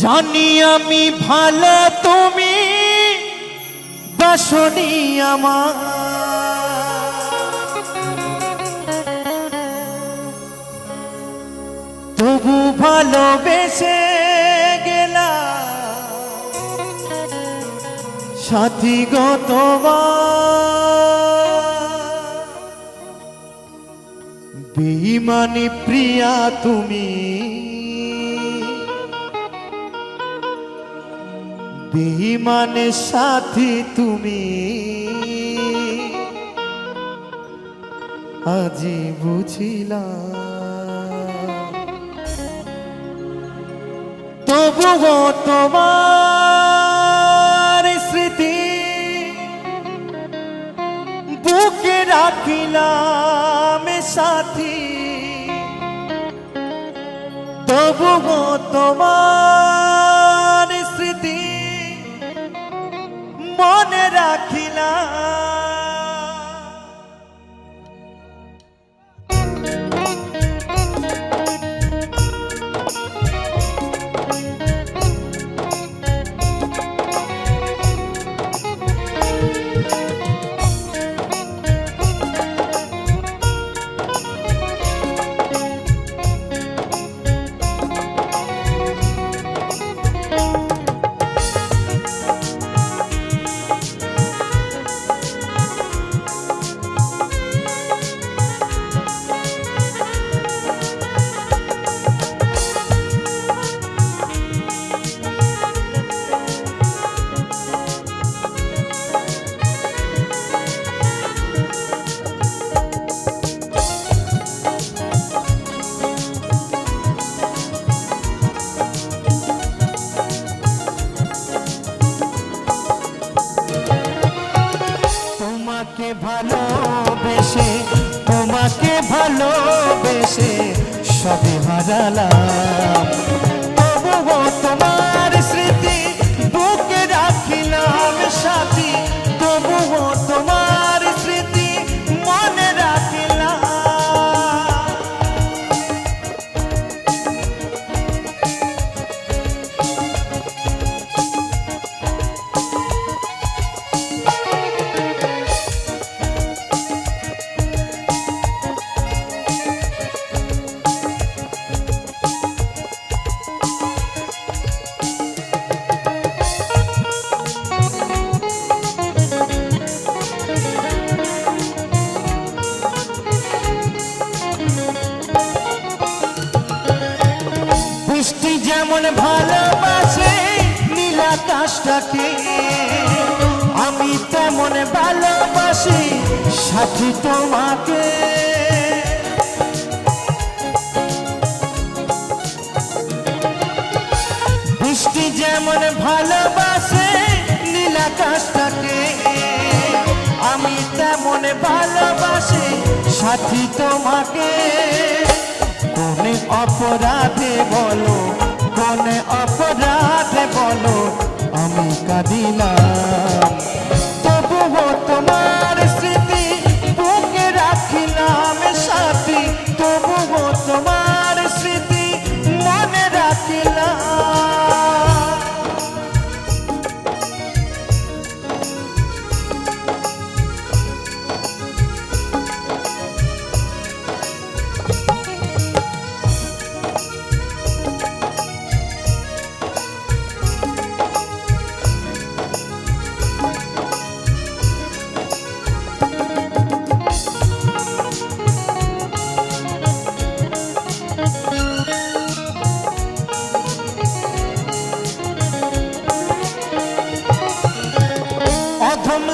জানি আমি ভালো তুমি বাসনি আমার। তবু ভালোবেসে গেলা সাথী গো তোমার প্রিয়া তুমি। বেইমানে সাথী তুমি। আজি বুঝিলাম তবুও তোমার স্মৃতি বুকে রাখিলাম সাথী। তবুও তোমার মনে রাখিলাম। সবে হারালাম বৃষ্টি যেমন ভালোবাসে, নীল আকাশটাকে। আমি তেমন ভালোবাসি সাথী তোমাকে। বৃষ্টি যেমন ভালোবাসে, নীল আকাশটাকে। আমি তেমন ভালোবাসি সাথী তোমাকে। অপরাধে বলো।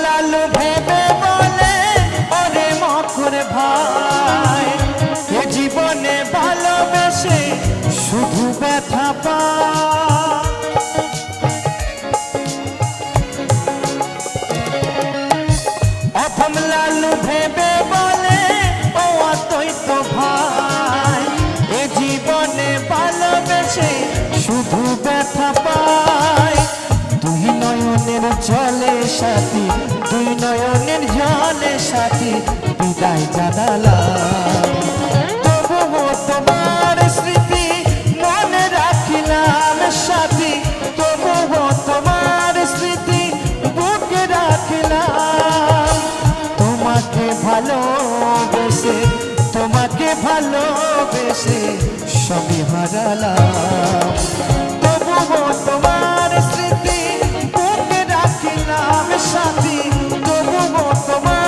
লালু ভেবে বলে, ওরে মখর ভাই, এ জীবনে ভালোবেসে শুধু ব্যথা পায়। অথম লালু ভেবে বলে চোখের জলে সাথে, দুই নয়নের জলে সাথে, বিদায় জানালা তবুও তোমার স্মৃতি মনে রাখিলাম তবুও তোমার স্মৃতি বুকে রাখিলাম। তোমাকে ভালোবেসে তোমাকে ভালোবেসে সবই হারালাম। তবুও তোমার স্মৃতি রাখিলাম সাথী তোমার